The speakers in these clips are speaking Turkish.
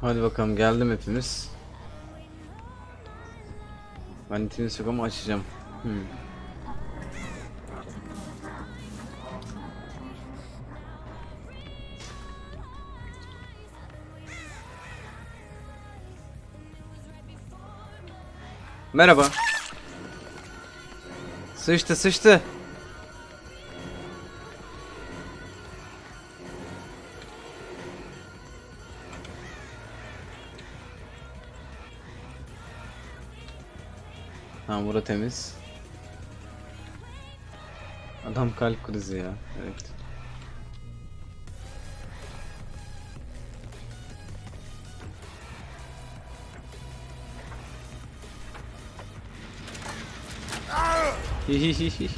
Hadi bakalım geldim hepimiz. Ben itini yok ama açacağım. Hmm. Merhaba. Sıçtı sıçtı. Tamam bura temiz. Adam kalp krizi ya. Evet. Hihihihi.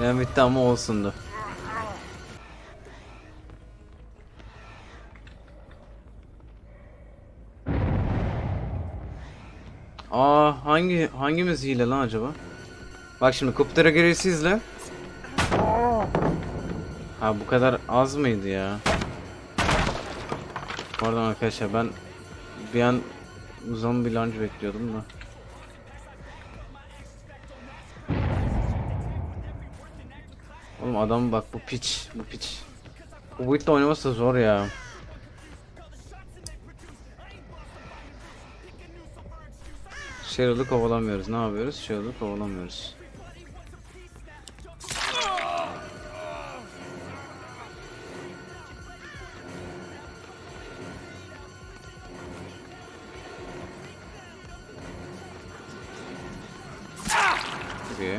Ne bitti ama olsundu. Hangi hangimiz hile lan acaba? Bak şimdi Kuptera gerisi izle. Ha bu kadar az mıydı ya? Pardon arkadaşlar ben bir an zombi lunge bekliyordum da. Oğlum adam bak bu piç, bu piç. Bu boyutta oynaması zor ya. Cheryl'ı kovalamıyoruz. Ne yapıyoruz? Cheryl'ı kovalamıyoruz. Çok iyi.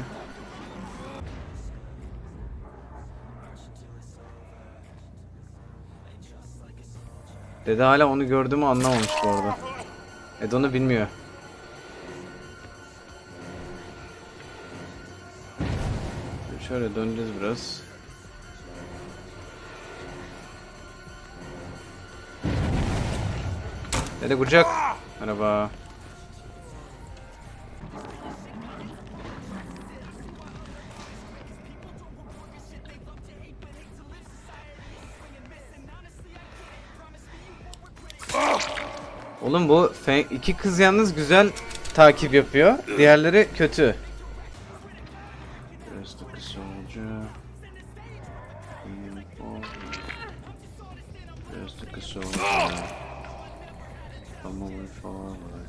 Dede hala onu gördüğümü anlamamış bu arada. Ed onu bilmiyor. Şöyle döneceğiz biraz. Dede kucak. Merhaba. Oğlum bu iki kız yalnız güzel takip yapıyor. Diğerleri kötü. A soldier. I'm moving forward.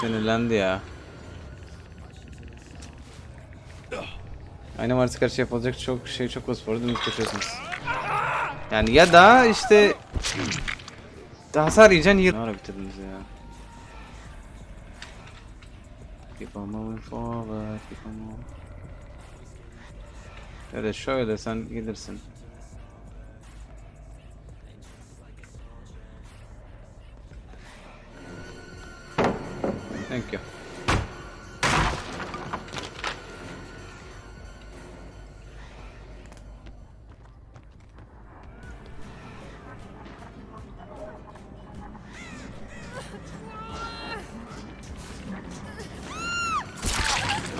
Sinirlendi ya. Aynı martı karşı yapılacak çok şey çok o sporu dümdüz koşuyorsunuz. Yani ya da işte hasar yiyeceksin yıl. Ne ara bitirdiniz ya? Keep on moving forward, keep on moving. Da şöyle sen gelirsin. Thank you.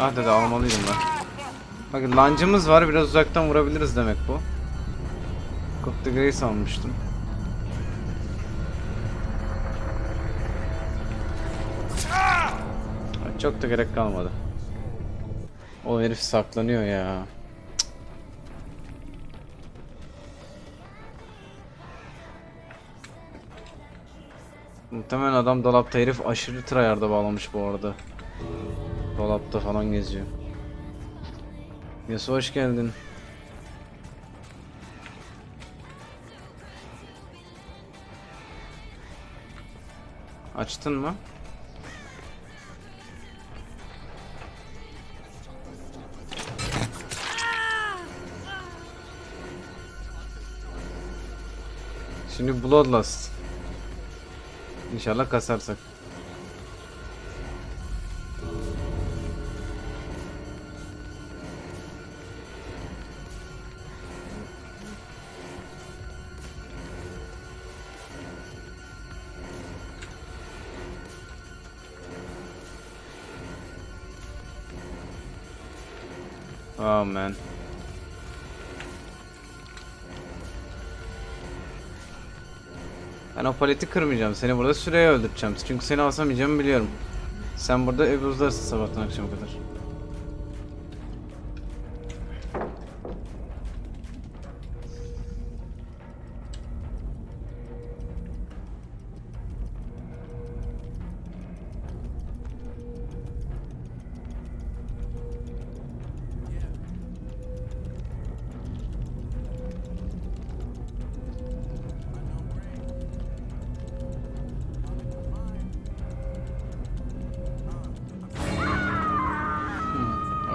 Ah dede almalıydım ben. Bakın lancımız var biraz uzaktan vurabiliriz demek bu. The Grace almıştım. Çok da gerek kalmadı. O herif saklanıyor ya. Muhtemelen adam dolapta herif aşırı tryhard'a bağlamış bu arada. Dolapta falan geziyor. Yasuo hoş geldin. Açtın mı? Şimdi Bloodlust. İnşallah kasarsak. Oh man. Ben o paleti kırmayacağım. Seni burada süreye öldüreceğim. Çünkü seni asamayacağımı biliyorum. Sen burada ebuzlarsın sabahtan akşama kadar.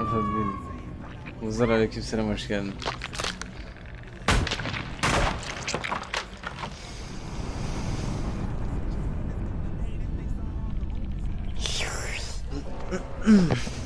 Ortada değilim. Uzlar aleykümselam hoş geldin. Stop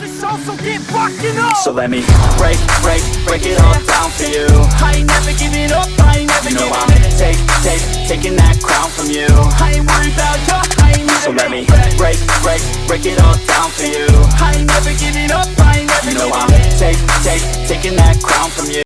so get rockin' up. So let me break, break, break it all down for you. I ain't never giving up, I ain't never You know I'm take, take, taking that crown from you. I ain't worried about you, I ain't never So let me break, break, break it all down for you. I ain't never giving up, I ain't never You know I'm take, take, taking that crown from you